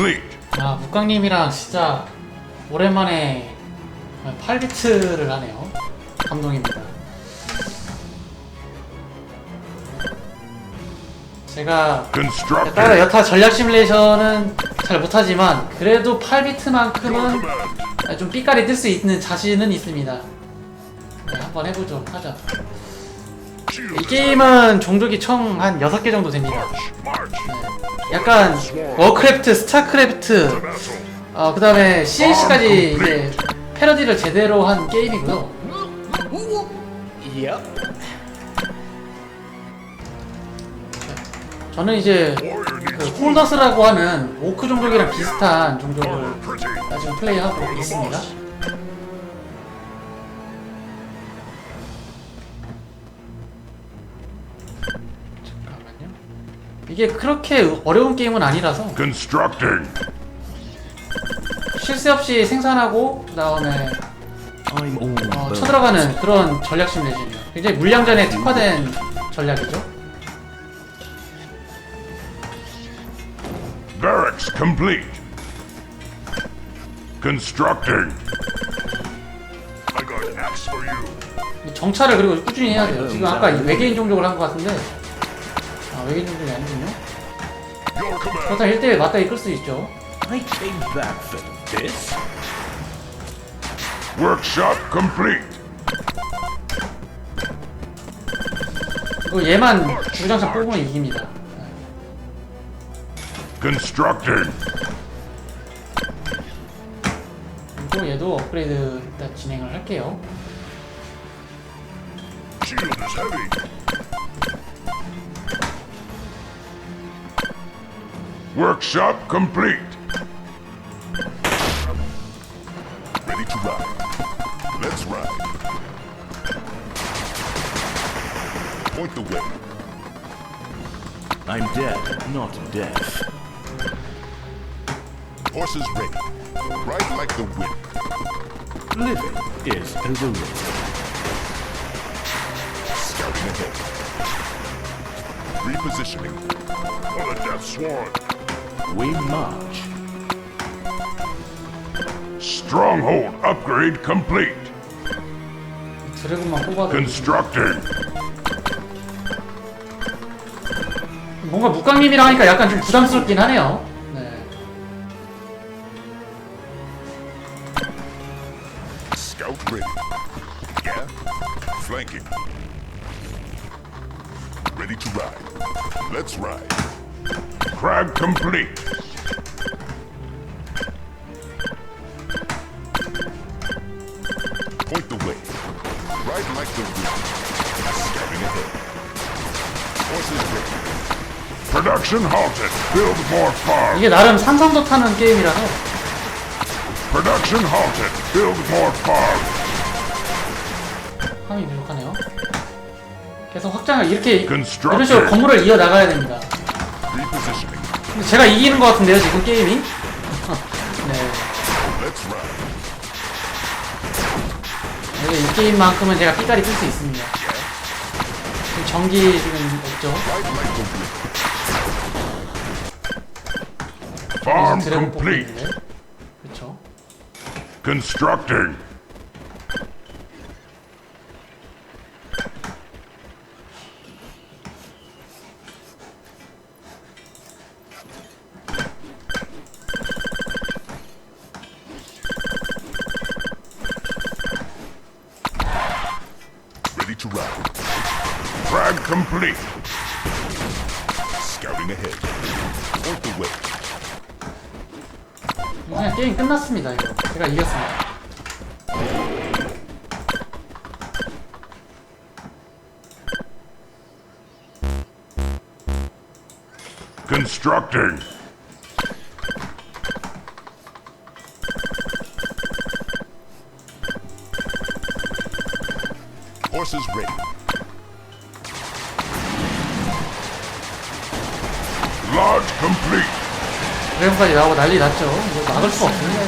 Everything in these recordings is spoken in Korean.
complete. 아, 묵강님이랑 진짜 오랜만에 8비트를 하네요. 감동입니다. 제가 따라 Constructed. 여타 전략 시뮬레이션은 잘 못하지만 그래도 8비트만큼은 Command. 좀 삐까리 뜰 수 있는 자신은 있습니다. 네, 한번 해보죠. 하자. 이. 게임은 종족이 총 한 6개 정도 됩니다. March. 약간 워크래프트, 스타크래프트. 어, 그 다음에 CNC까지 이제 패러디를 제대로 한 게임이고요. Yep. 저는 이제 그 홀더스라고 하는 오크 종족이랑 비슷한 종족을. 지금 플레이하고 있습니다. 이게 그렇게 어려운 게임은 아니라서 Constructing. 쉴새 없이 생산하고 그 다음에 I'm all 어, burnt. 쳐들어가는 그런 전략 시뮬레이션이에요. 굉장히 물량전에 특화된 전략이죠. Barracks complete. Constructing. I got an axe for you. 정찰을 그리고 꾸준히 해야 돼요. 지금 아까 이 외계인 종족을 한 것 같은데 아 외계인 종족이 아니군요. 그렇다면 1대1 맞다 이 끌 수 있죠. I came back for this. Workshop complete. 이거 얘만 주장창 뽑으면 이깁니다. Constructing. 그리고 얘도 업그레이드 일단 진행을 할게요. Shield is heavy. Workshop complete. Ready to ride. Let's ride. Point the way. I'm dead, not deaf. Horses ready. Ride like the wind. Living is overrated. Scouting ahead. Repositioning. On the Death Swan We march. Stronghold upgrade complete. 드래곤만 뽑아도 Constructing. 뭔가 묵강님이랑 하니까 약간 좀 부담스럽긴 하네요. 네. Scout ready. Yeah? Flanking. Ready to ride. Let's ride. Crag complete. Point the way. Ride like the wind. Scouting ahead. Horses ready. Production halted. Build more farm. 이게 나름 상상도 타는 게임이라서 Production halted. Build more farm. 함이 부족하네요. 계속 확장을 이렇게 이런 식으로 Constructed. 건물을 이어 나가야 됩니다. 제가 이기는 것 같은데요 지금 게임이? 네. 네, 이 게임만큼은 제가 삐까리 쓸 수 있습니다. 지금 전기 지금 없죠? 드래곤. 그렇죠. Constructing. Ready to ride. Frag complete. Scouting ahead. Point the way. 그냥 게임 끝났습니다 이거. 제가 이겼습니다. Constructing. Horses ready. Lodge complete. 드래곤까지 나오고 난리 났죠. 이거 막을 수가 없습니다.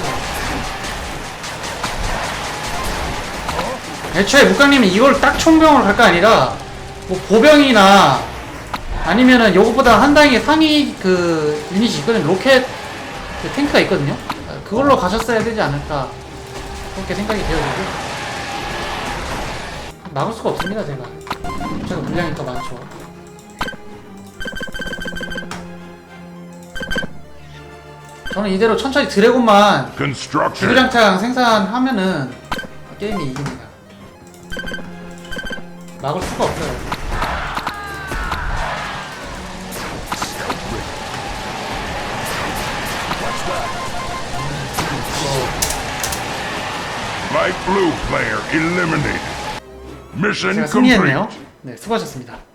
애초에 묵강님이 이걸 딱 총병으로 갈 거 아니라 뭐 보병이나 아니면은 요것보다 한 단계 상위 그 유닛이 있거든 로켓 그 탱크가 있거든요. 아, 그걸로 가셨어야 되지 않을까 그렇게 생각이 되어지고 막을 수가 없습니다 제가. 제가 물량이 더 많죠. 저는 이대로 천천히 드래곤만. 지구장창 생산하면은 게임이 이깁니다. 막을 수가 없어요. Light blue player eliminated. 제가. 승리했네요. 네, 수고하셨습니다.